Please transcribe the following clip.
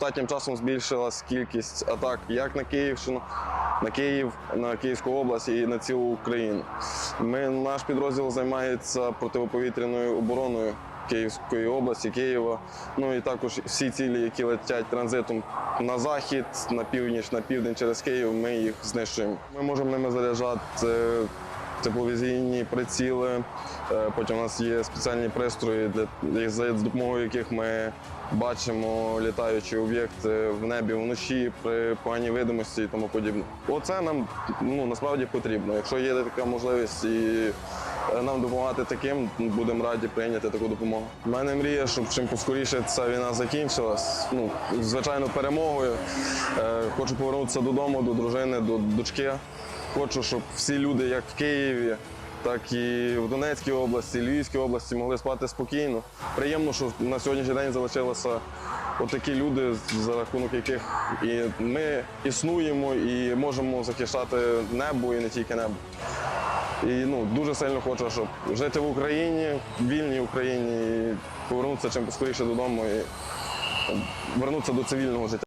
Останнім часом збільшилась кількість атак як на Київщину, на Київ, на Київську область і на цілу Україну. Ми, наш підрозділ займається протиповітряною обороною Київської області, Києва. Ну і також всі цілі, які летять транзитом на захід, на північ, на південь через Київ, ми їх знищуємо. Ми можемо ними заряджати тепловізійні приціли. Е, Потім у нас є спеціальні пристрої, для, за допомогою яких ми бачимо літаючі об'єкти в небі вночі при поганій видимості і тому подібне. Оце нам ну, насправді потрібно. Якщо є така можливість і е, нам допомагати таким, будемо раді прийняти таку допомогу. У мене мрія, щоб чим поскоріше ця війна закінчилась. Ну, звичайно, перемогою. Е, Хочу повернутися додому, до дружини, до дочки. Хочу, щоб всі люди, як в Києві, так і в Донецькій області, Львівській області могли спати спокійно. Приємно, що на сьогоднішній день залишилися отакі люди, за рахунок яких і ми існуємо і можемо захищати небо і не тільки небо. І ну, дуже сильно хочу, щоб жити в Україні, в вільній Україні, і повернутися чим скоріше додому і вернутися до цивільного життя.